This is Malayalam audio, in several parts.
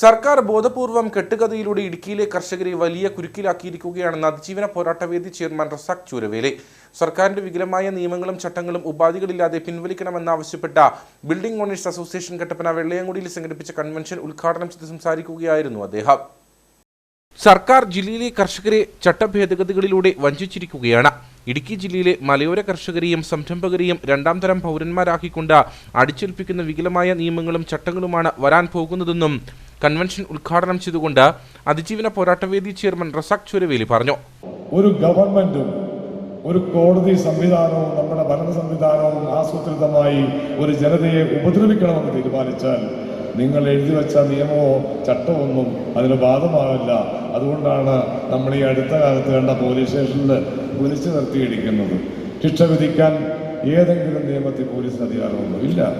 സർക്കാർ ബോധപൂർവം കെട്ടുകഥയിലൂടെ ഇടുക്കിയിലെ കർഷകരെ വലിയ കുരുക്കിലാക്കിയിരിക്കുകയാണെന്ന് അതിജീവന പോരാട്ടവേദി ചെയർമാൻ റസാഖ് ചൂരവേലെ. സർക്കാരിന്റെ വികലമായ നിയമങ്ങളും ചട്ടങ്ങളും ഉപാധികളില്ലാതെ പിൻവലിക്കണമെന്നാവശ്യപ്പെട്ട ബിൽഡിംഗ് ഓണേഴ്സ് അസോസിയേഷൻ കട്ടപ്പന വെള്ളയങ്കുടിയിൽ സംഘടിപ്പിച്ച കൺവെൻഷൻ ഉദ്ഘാടനം ചെയ്ത് സംസാരിക്കുകയായിരുന്നു അദ്ദേഹം. സർക്കാർ ജില്ലയിലെ കർഷകരെ ചട്ടഭേദഗതികളിലൂടെ വഞ്ചിച്ചിരിക്കുകയാണ്. ഇടുക്കി ജില്ലയിലെ മലയോര കർഷകരെയും സംരംഭകരെയും രണ്ടാം തരം പൗരന്മാരാക്കിക്കൊണ്ട് അടിച്ചേൽപ്പിക്കുന്ന വികലമായ നിയമങ്ങളും ചട്ടങ്ങളുമാണ് വരാൻ പോകുന്നതെന്നും കൺവെൻഷൻ ഉദ്ഘാടനം ചെയ്തുകൊണ്ട് അതിജീവന പോരാട്ടവേദി ചെയർമാൻ റസാഖ് ചുരവേലി പറഞ്ഞു. ഒരു ഗവൺമെന്റും ഒരു കോടതി സംവിധാനവും നമ്മുടെ ഭരണ സംവിധാനവും ആസൂത്രിതമായി ഒരു ജനതയെ ഉപദ്രവിക്കണമെന്ന് തീരുമാനിച്ചാൽ നിങ്ങൾ എഴുതി വെച്ച നിയമമോ ചട്ടമൊന്നും അതിന് ബാധമാവില്ല അതുകൊണ്ടാണ് നമ്മൾ ഈ അടുത്ത കാലത്ത് കണ്ട പോലീസ് സ്റ്റേഷനിൽ വിളിച്ചു നിർത്തിയിരിക്കുന്നത്. ശിക്ഷ വിധിക്കാൻ ഏതെങ്കിലും നിയമത്തിൽ പോലീസിന് അധികാരമൊന്നും ഇല്ല.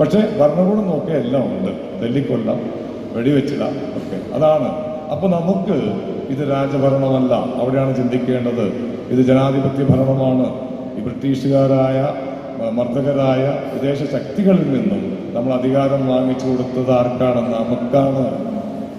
പക്ഷേ ഭരണകൂടം നോക്കിയ എല്ലാം ഉണ്ട്. തല്ലിക്കൊല്ലാം വെടിവെച്ചിടാം ഒക്കെ. അതാണ്. അപ്പോൾ നമുക്ക് ഇത് രാജഭരണമല്ല. അവിടെയാണ് ചിന്തിക്കേണ്ടത്. ഇത് ജനാധിപത്യ ഭരണമാണ്. ഈ ബ്രിട്ടീഷുകാരായ മർദ്ദകരായ വിദേശ ശക്തികളിൽ നിന്നും നമ്മൾ അധികാരം വാങ്ങിച്ചു കൊടുത്തത് ആർക്കാണ്? നമുക്കാണ്.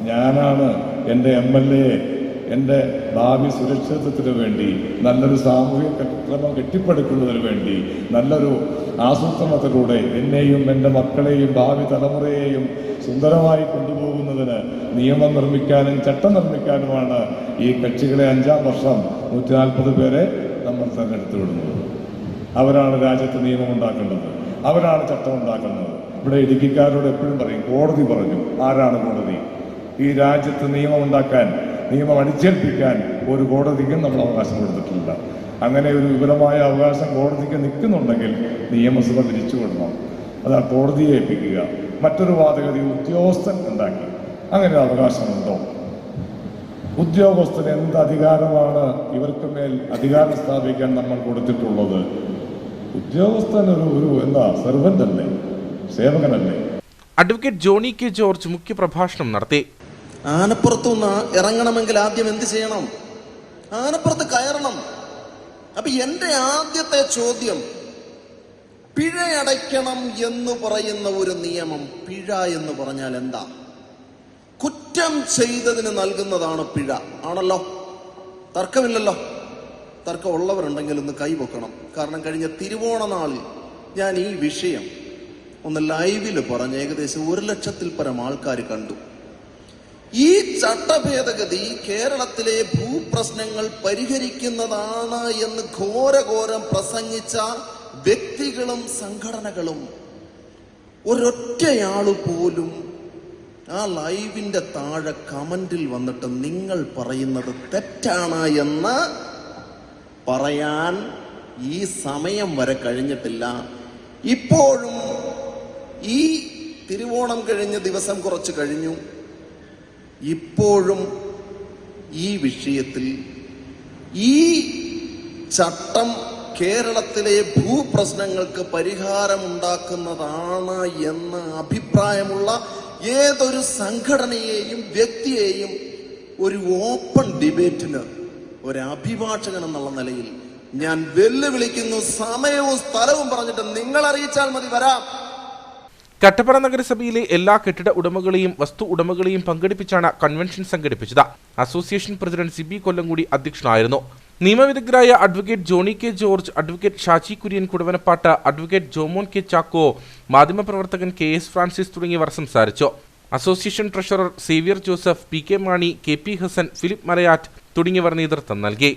ഞാനാണ് എന്റെ എം എൽ എ. എന്റെ ഭാവി സുരക്ഷിതത്വത്തിന് വേണ്ടി നല്ലൊരു സാമൂഹിക ക്രമം കെട്ടിപ്പടുക്കുന്നതിന് വേണ്ടി നല്ലൊരു ആസൂത്രണത്തിലൂടെ എന്നെയും എന്റെ മക്കളെയും ഭാവി തലമുറയെയും സുന്ദരമായി കൊണ്ടുപോകുന്നതിന് നിയമം നിർമ്മിക്കാനും ചട്ടം നിർമ്മിക്കാനുമാണ് ഈ കക്ഷികളെ അഞ്ചാം വർഷം നൂറ്റി നാൽപ്പത് പേരെ നമ്മൾ തെരഞ്ഞെടുത്തു വിടുന്നത്. അവരാണ് രാജ്യത്ത് നിയമം ഉണ്ടാക്കേണ്ടത്. അവരാണ് ചട്ടം ഉണ്ടാക്കുന്നത്. ഇവിടെ ഇടുക്കിക്കാരോട് എപ്പോഴും പറയും കോടതി പറഞ്ഞു ആരാണ് കോടതി? ഈ രാജ്യത്ത് നിയമം ഉണ്ടാക്കാൻ നിയമം അടിച്ചേൽപ്പിക്കാൻ ഒരു കോടതിക്കും നമ്മൾ അവകാശം കൊടുത്തിട്ടില്ല. അങ്ങനെ ഒരു വിപുലമായ അവകാശം കോടതിക്ക് നിൽക്കുന്നുണ്ടെങ്കിൽ നിയമസഭ തിരിച്ചു വിടണം. കോടതിയെ ഏൽപ്പിക്കുക. മറ്റൊരു വാദഗതി ഉദ്യോഗസ്ഥൻ ഉണ്ടാക്കി. അങ്ങനെ അവകാശമുണ്ടോ? ഉദ്യോഗസ്ഥന് എന്ത് അധികാരമാണ് ഇവർക്ക് മേൽ അധികാരം സ്ഥാപിക്കാൻ നമ്മൾ കൊടുത്തിട്ടുള്ളത്? ഉദ്യോഗസ്ഥൻ ഒരു ഒരു എന്താ സെർവന്റ് അല്ലേ സേവകനല്ലേ? അഡ്വക്കേറ്റ് ജോണി കെ ജോർജ് മുഖ്യപ്രഭാഷണം നടത്തി. ആനപ്പുറത്തു നിന്ന് ഇറങ്ങണമെങ്കിൽ ആദ്യം എന്ത് ചെയ്യണം? ആനപ്പുറത്ത് കയറണം. അപ്പൊ എന്റെ ആദ്യത്തെ ചോദ്യം പിഴ പിഴയടയ്ക്കണം എന്ന് പറയുന്ന ഒരു നിയമം പിഴ എന്ന് പറഞ്ഞാൽ എന്താ? കുറ്റം ചെയ്തതിന് നൽകുന്നതാണ് പിഴ. ആണല്ലോ? തർക്കമില്ലല്ലോ? തർക്കമുള്ളവരുണ്ടെങ്കിൽ ഒന്ന് കൈവെക്കണം. കാരണം കഴിഞ്ഞ തിരുവോണ നാളിൽ ഞാൻ ഈ വിഷയം ഒന്ന് ലൈവിൽ പറഞ്ഞ് ഏകദേശം ഒരു ലക്ഷത്തിൽ പരം ആൾക്കാർ കണ്ടു. ഈ ചട്ടഭേദഗതി കേരളത്തിലെ ഭൂപ്രശ്നങ്ങൾ പരിഹരിക്കുന്നതാണ് എന്ന് ഘോരഘോരം പ്രസംഗിച്ച വ്യക്തികളും സംഘടനകളും ഒരൊറ്റയാൾ പോലും ആ ലൈവിന്റെ താഴെ കമന്റിൽ വന്നിട്ട് നിങ്ങൾ പറയുന്നത് തെറ്റാണ് എന്ന് പറയാൻ ഈ സമയം വരെ കഴിഞ്ഞിട്ടില്ല. ഇപ്പോഴും ഈ തിരുവോണം കഴിഞ്ഞ ദിവസം കുറച്ച് കഴിഞ്ഞു. ഇപ്പോഴും ഈ വിഷയത്തിൽ ഈ ചട്ടം കേരളത്തിലെ ഭൂപ്രശ്നങ്ങൾക്ക് പരിഹാരമുണ്ടാക്കുന്നതാണ് എന്ന അഭിപ്രായമുള്ള ഏതൊരു സംഘടനയെയും വ്യക്തിയെയും ഒരു ഓപ്പൺ ഡിബേറ്റിന് ഒരു അഭിഭാഷകൻ എന്നുള്ള നിലയിൽ ഞാൻ വെല്ലുവിളിക്കുന്നു സമയവും സ്ഥലവും പറഞ്ഞിട്ട് നിങ്ങൾ അറിയിച്ചാൽ മതി വരാം. കട്ടപ്പന നഗരസഭയിലെ എല്ലാ കെട്ടിട ഉടമകളെയും വസ്തു ഉടമകളെയും പങ്കെടുപ്പിച്ചാണ് കൺവെൻഷൻ സംഘടിപ്പിച്ചത്. അസോസിയേഷൻ പ്രസിഡന്റ് സിബി കൊല്ലംകൂടി അധ്യക്ഷനായിരുന്നു. നിയമവിദഗ്ധരായ advocate Johny K George advocate Shaji Kurian Kudavanappattu advocate Jomon K Chacko മാധ്യമപ്രവർത്തകൻ കെ എസ് ഫ്രാൻസിസ് തുടങ്ങിയവർ സംസാരിച്ചു. Association treasurer Xavier Joseph P K Mani K P Hasan Philip Malayattu തുടങ്ങിയവർ നേതൃത്വം നൽകി.